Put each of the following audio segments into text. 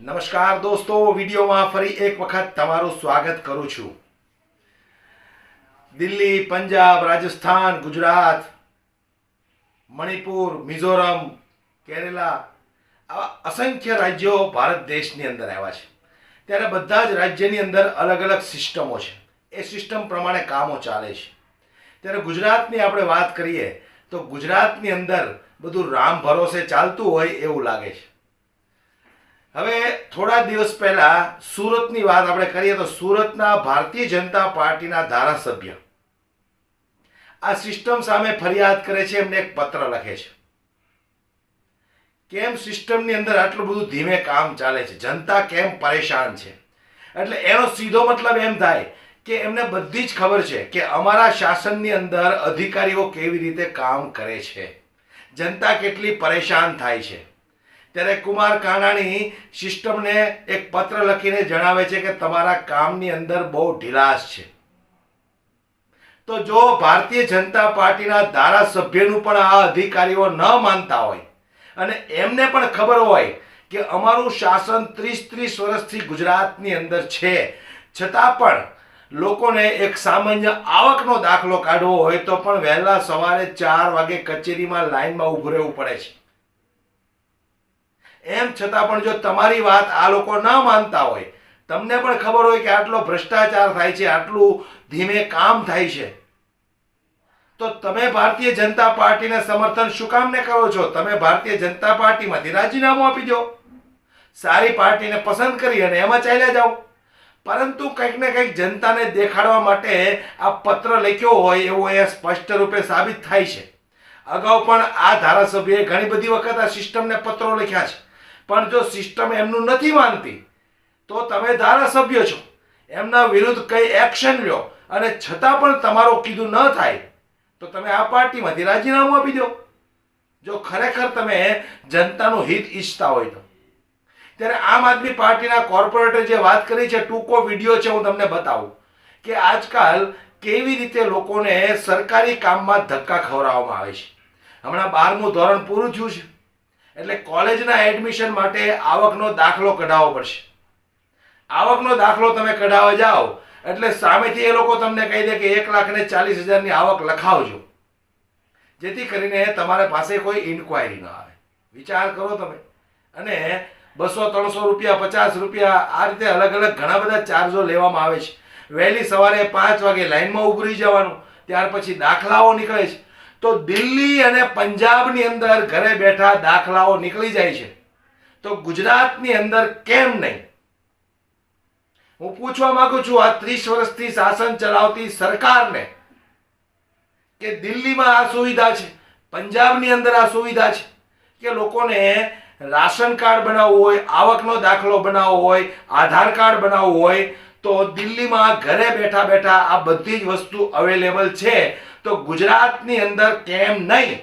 નમસ્કાર દોસ્તો, વિડીયોમાં ફરી એક વખત તમારું સ્વાગત કરું છું. દિલ્હી, પંજાબ, રાજસ્થાન, ગુજરાત, મણિપુર, મિઝોરમ, કેરેલા આવા અસંખ્ય રાજ્યો ભારત દેશની અંદર આવ્યા છે. ત્યારે બધા જ રાજ્યની અંદર અલગ અલગ સિસ્ટમો છે. એ સિસ્ટમ પ્રમાણે કામો ચાલે છે. ત્યારે ગુજરાતની આપણે વાત કરીએ તો ગુજરાતની અંદર બધું રામ ભરોસે ચાલતું હોય એવું લાગે છે. હવે થોડા દિવસ પહેલા સુરતની વાત આપણે કરીએ તો સુરતના ભારતીય જનતા પાર્ટીના ધારાસભ્ય આ સિસ્ટમ સામે ફરિયાદ કરે છે, એમને એક પત્ર લખે છે. કેમ સિસ્ટમની અંદર આટલું બધું ધીમે કામ ચાલે છે? જનતા કેમ પરેશાન છે? એટલે એનો સીધો મતલબ એમ થાય કે એમને બધી જ ખબર છે કે અમારા શાસનની અંદર અધિકારીઓ કેવી રીતે કામ કરે છે. જનતા કેટલી પરેશાન થાય છે. ત્યારે કુમાર કાનાણી સિસ્ટમને એક પત્ર લખીને જણાવે છે કે તમારા કામની અંદર બહુ ઢીલાશ છે. તો જો ભારતીય જનતા પાર્ટીના ધારાસભ્યનું પણ આ અધિકારીઓ ન માનતા હોય અને એમને પણ ખબર હોય કે અમારું શાસન ત્રીસ ત્રીસ વર્ષથી ગુજરાતની અંદર છે, છતાં પણ લોકોને એક સામાન્ય આવકનો દાખલો કાઢવો હોય તો પણ વહેલા સવારે ચાર વાગે કચેરીમાં લાઈનમાં ઊભું રહેવું પડે છે. એમ છતાં પણ જો તમારી વાત આ લોકો ન માનતા હોય, તમને પણ ખબર હોય કે આટલો ભ્રષ્ટાચાર થાય છે, આટલું ધીમે કામ થાય છે, તો તમે ભારતીય જનતા પાર્ટીને સમર્થન શું કામ ને કરો છો? તમે ભારતીય જનતા પાર્ટીમાંથી રાજીનામું આપી દો. સારી પાર્ટીને પસંદ કરી અને એમાં ચાલ્યા જાઓ. પરંતુ કંઈક ને કંઈક જનતાને દેખાડવા માટે આ પત્ર લખ્યો હોય એવું એ સ્પષ્ટ રૂપે સાબિત થાય છે. અગાઉ પણ આ ધારાસભ્યએ ઘણી બધી વખત આ સિસ્ટમને પત્રો લખ્યા છે. પણ જો સિસ્ટમ એમનું નથી માનતી, તો તમે ધારાસભ્ય છો. એમના વિરુદ્ધ કઈ એક્શન લ્યો અને છતાં પણ તમારું કીધું ન થાય, તો તમે આ પાર્ટીમાંથી રાજીનામું આપી દો. જો ખરેખર તમે જનતાનું હિત ઈચ્છતા હોય તો. ત્યારે આમ આદમી પાર્ટીના કોર્પોરેટરે જે વાત કરી છે, ટૂંકો વીડિયો છે, હું તમને બતાવું, કે આજકાલ કેવી રીતે લોકોને સરકારી કામમાં ધક્કા ખવડાવવામાં આવે છે. હમણાં બારમું ધોરણ પૂરું થયું છે. એટલે કોલેજના એડમિશન માટે આવકનો દાખલો કઢાવવો પડશે. આવકનો દાખલો તમે કઢાવવા જાઓ, એટલે સામેથી એ લોકો તમને કહી દે કે એક લાખ ને ચાલીસ હજારની આવક લખાવજો. જેથી કરીને તમારા પાસે કોઈ ઇન્ક્વાયરી ન આવે. વિચાર કરો તમે. અને બસો, ત્રણસો રૂપિયા, પચાસ રૂપિયા, આ રીતે અલગ અલગ ઘણા બધા ચાર્જો લેવામાં આવે છે. વહેલી સવારે પાંચ વાગે લાઈનમાં ઉભરી જવાનું, ત્યાર પછી દાખલાઓ નીકળે છે. તો દિલ્હી અને પંજાબની અંદર ઘરે બેઠા દાખલાઓ નીકળી જાય છે. તો ગુજરાતની અંદર કેમ નહીં? હું પૂછવા માંગુ છું, આ ત્રીસ વર્ષથી શાસન ચલાવતી સરકારને કે દિલ્હીમાં આ સુવિધા છે, પંજાબની અંદર આ સુવિધા છે, કે લોકોને રાશન કાર્ડ બનાવવું હોય, આવકનો દાખલો બનાવવો હોય, આધાર કાર્ડ બનાવવું હોય, તો દિલ્હીમાં ઘરે બેઠા બેઠા આ બધી જ વસ્તુ અવેલેબલ છે. તો ગુજરાતની અંદર કેમ નહીં?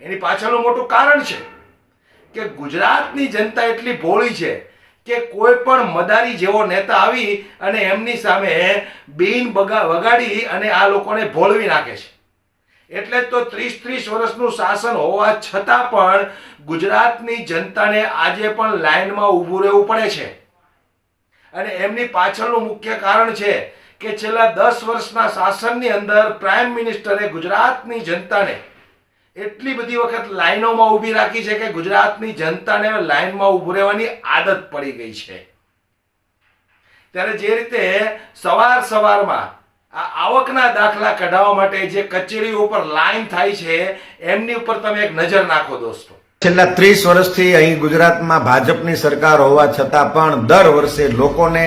એની પાછળનું મોટું કારણ છે કે ગુજરાતની જનતા એટલી ભોળી છે કે કોઈ પણ મદારી જેવો નેતા આવી અને એમની સામે બીન બગા, વગાડી અને આ લોકોને ભોળવી નાખે છે. એટલે તો ત્રીસ ત્રીસ વર્ષનું શાસન હોવા છતાં પણ ગુજરાતની જનતાને આજે પણ લાઈનમાં ઊભું રહેવું પડે છે. અને એમની પાછળનું મુખ્ય કારણ છે કે છેલ્લા દસ વર્ષના શાસનની અંદર પ્રાઇમ મિનિસ્ટરે ગુજરાતની જનતાને એટલી બધી વખત લાઈનોમાં ઊભી રાખી છે કે ગુજરાતની જનતાને લાઈનમાં ઊભું રહેવાની આદત પડી ગઈ છે. ત્યારે જે રીતે સવાર સવારમાં આ આવકના દાખલા કઢાવવા માટે જે કચેરીઓ ઉપર લાઈન થાય છે, એમની ઉપર તમે એક નજર નાખો દોસ્તો. છેલ્લા ત્રીસ વર્ષથી અહીં ગુજરાતમાં ભાજપની સરકાર હોવા છતાં પણ દર વર્ષે લોકોને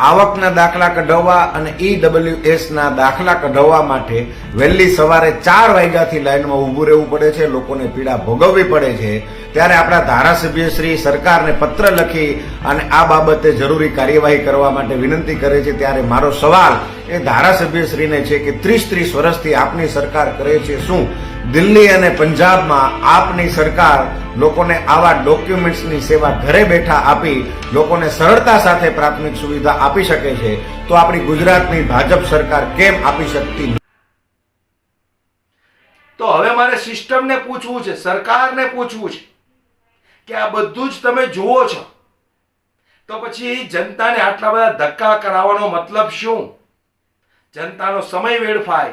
આવકના દાખલા કઢાવવા અને ઈડબ્લ્યુએસ એસના દાખલા કઢાવવા માટે વહેલી સવારે ચાર વાગ્યાથી લાઈનમાં ઊભું રહેવું પડે છે, લોકોને પીડા ભોગવવી પડે છે. ત્યારે આપણા ધારાસભ્ય શ્રી સરકારને પત્ર લખી અને આ બાબતે જરૂરી કાર્યવાહી કરવા માટે વિનંતી કરે છે. ત્યારે મારો સવાલ એ ધારાસભ્યશ્રીને છે કે ત્રીસ ત્રીસ વર્ષથી આપની સરકાર કરે છે શું? દિલ્હી અને પંજાબમાં આપની સરકાર લોકોને આવા ડોક્યુમેન્ટ્સની સેવા ઘરે બેઠા આપી લોકોને સરળતા સાથે પ્રાથમિક સુવિધા આપી શકે છે, તો આપણી ગુજરાતની ભાજપ સરકાર કેમ આપી શકતી તો હવે મારે સિસ્ટમને પૂછવું છે, સરકારને પૂછવું છે કે આ બધું જ તમે જુઓ છો. તો પછી જનતાને આટલા બધા ધક્કા કરાવવાનો મતલબ શું? જનતાનો સમય વેડફાય.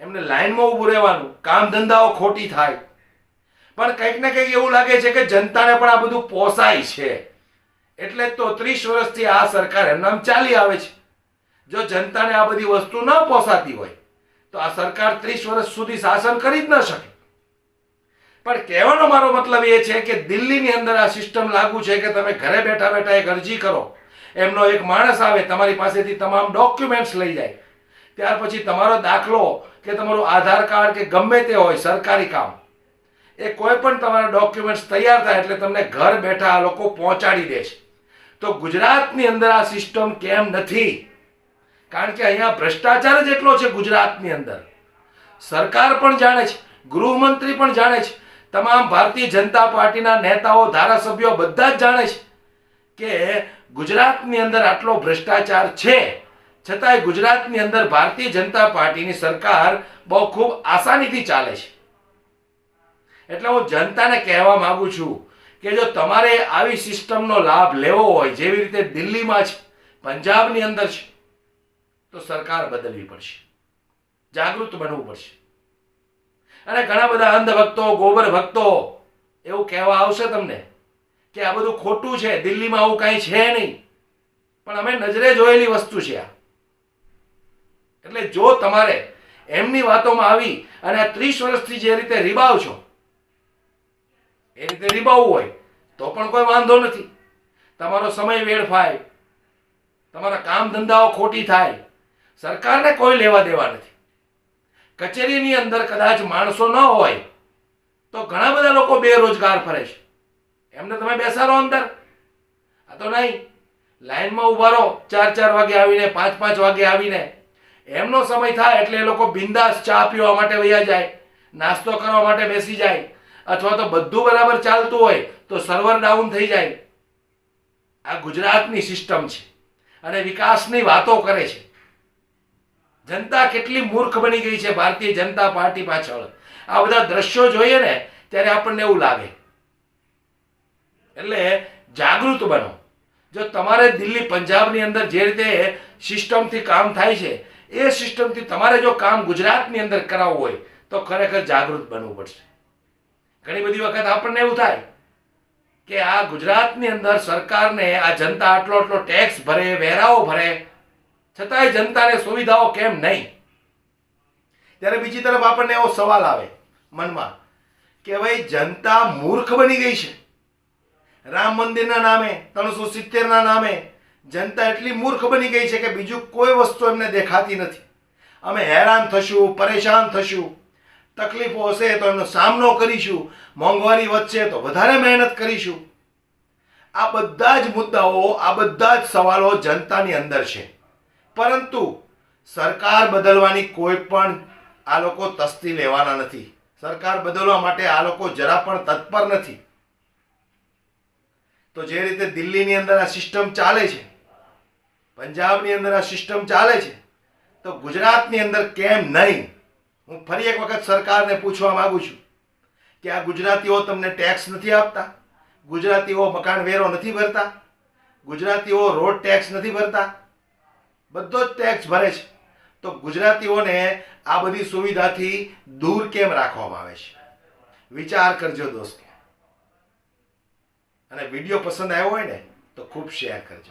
એમને લાઈનમાં ઊભું રહેવાનું, કામ ધંધાઓ ખોટી થાય. પણ કંઈક ને કંઈક એવું લાગે છે કે જનતાને પણ આ બધું પોસાય છે. એટલે તો ત્રીસ વર્ષથી આ સરકાર એમનામ ચાલી આવે છે. જો જનતાને આ બધી વસ્તુ ન પોસાતી હોય, તો આ સરકાર ત્રીસ વર્ષ સુધી શાસન કરી જ ન શકે. પણ કહેવાનો મારો મતલબ એ છે કે દિલ્હીની અંદર આ સિસ્ટમ લાગુ છે કે તમે ઘરે બેઠા બેઠા એક અરજી કરો, એમનો એક માણસ આવે, તમારી પાસેથી તમામ ડોક્યુમેન્ટ્સ લઈ જાય. ત્યાર પછી તમારો દાખલો કે તમારું આધાર કાર્ડ કે ગમે તે હોય, સરકારી કામ એ કોઈ પણ તમારા ડોક્યુમેન્ટ્સ તૈયાર થાય એટલે તમને ઘર બેઠા આ લોકો પહોંચાડી દે છે. તો ગુજરાતની અંદર આ સિસ્ટમ કેમ નથી? કારણ કે અહીંયા ભ્રષ્ટાચાર જ એટલો છે ગુજરાતની અંદર. સરકાર પણ જાણે છે, ગૃહમંત્રી પણ જાણે છે, તમામ ભારતીય જનતા પાર્ટીના નેતાઓ, ધારાસભ્યો બધા જ જાણે છે કે ગુજરાતની અંદર આટલો ભ્રષ્ટાચાર છે. છતાંય ગુજરાતની અંદર ભારતીય જનતા પાર્ટીની સરકાર બહુ ખૂબ આસાનીથી ચાલે છે. એટલે હું જનતાને કહેવા માંગુ છું કે જો તમારે આવી સિસ્ટમનો લાભ લેવો હોય, જેવી રીતે દિલ્હીમાં છે, પંજાબની અંદર છે, તો સરકાર બદલવી પડશે. જાગૃત બનવું પડશે. અને ઘણા બધા અંધભક્તો, ગોબર ભક્તો એવું કહેવા આવશે તમને કે આ બધું ખોટું છે, દિલ્હીમાં આવું કાંઈ છે નહીં. પણ અમે નજરે જોયેલી વસ્તુ છે આ. એટલે જો તમારે એમની વાતોમાં આવી અને આ ત્રીસ વર્ષથી જે રીતે રીબાવ છો એ રીતે નિભાવવું હોય, તો પણ કોઈ વાંધો નથી. તમારો સમય વેડફાય, તમારા કામ ધંધાઓ ખોટી થાય, સરકારને કોઈ લેવા દેવા નથી. કચેરીની અંદર કદાચ માણસો ન હોય, તો ઘણા બધા લોકો બેરોજગાર ફરે છે. એમને તમે બેસાડો અંદર. આ તો નહીં. લાઈનમાં ઊભા રહો, ચાર ચાર વાગે આવીને, પાંચ પાંચ વાગે આવીને. એમનો સમય થાય એટલે એ લોકો બિંદાસ ચા પીવા માટે વૈયા જાય, નાસ્તો કરવા માટે બેસી જાય. અથવા તો બધું બરાબર ચાલતું હોય તો સર્વર ડાઉન થઈ જાય. આ ગુજરાતની સિસ્ટમ છે. અને વિકાસની વાતો કરે છે. જનતા કેટલી મૂર્ખ બની ગઈ છે ભારતીય જનતા પાર્ટી પાછળ. આ બધા દ્રશ્યો જોઈએ ને, ત્યારે આપણને એવું લાગે. એટલે જાગૃત બનો. જો તમારે દિલ્હી પંજાબની અંદર જે રીતે સિસ્ટમથી કામ થાય છે, એ સિસ્ટમથી તમારે જો કામ ગુજરાતની અંદર કરાવવું હોય, તો ખરેખર જાગૃત બનવું પડશે. ઘણી બધી વખત આપણને એવું થાય કે આ ગુજરાતની અંદર સરકારને આ જનતા આટલો આટલો ટેક્સ ભરે, વેરાઓ ભરે, છતાંય જનતાને સુવિધાઓ કેમ નહીં? ત્યારે બીજી તરફ આપણને એવો સવાલ આવે મનમાં કે ભાઈ જનતા મૂર્ખ બની ગઈ છે. રામ મંદિરના નામે, ત્રણસો સિત્તેરના નામે જનતા એટલી મૂર્ખ બની ગઈ છે કે બીજું કોઈ વસ્તુ એમને દેખાતી નથી. અમે હેરાન થશું, પરેશાન થશું. તકલીફો હશે તો એનો સામનો કરીશું. મોંઘવારી વધશે તો વધારે મહેનત કરીશું. આ બધા જ મુદ્દાઓ, આ બધા જ સવાલો જનતાની અંદર છે. પરંતુ સરકાર બદલવાની કોઈ પણ આ લોકો તસ્તી લેવાના નથી. સરકાર બદલવા માટે આ લોકો જરા પણ તત્પર નથી. તો જે રીતે દિલ્હીની અંદર આ સિસ્ટમ ચાલે છે, પંજાબની અંદર આ સિસ્ટમ ચાલે છે, તો ગુજરાતની અંદર કેમ નહીં? હું ફરી એક વખત સરકારને પૂછવા માગું છું કે આ ગુજરાતીઓ તમને ટેક્સ નથી આપતા? ગુજરાતીઓ મકાન વેરો નથી ભરતા? ગુજરાતીઓ રોડ ટેક્સ નથી ભરતા? બધો જ ટેક્સ ભરે છે. તો ગુજરાતીઓને આ બધી સુવિધાથી દૂર કેમ રાખવામાં આવે છે? વિચાર કરજો દોસ્તો. અને વીડિયો પસંદ આવ્યો હોય ને, તો ખૂબ શેર કરજો.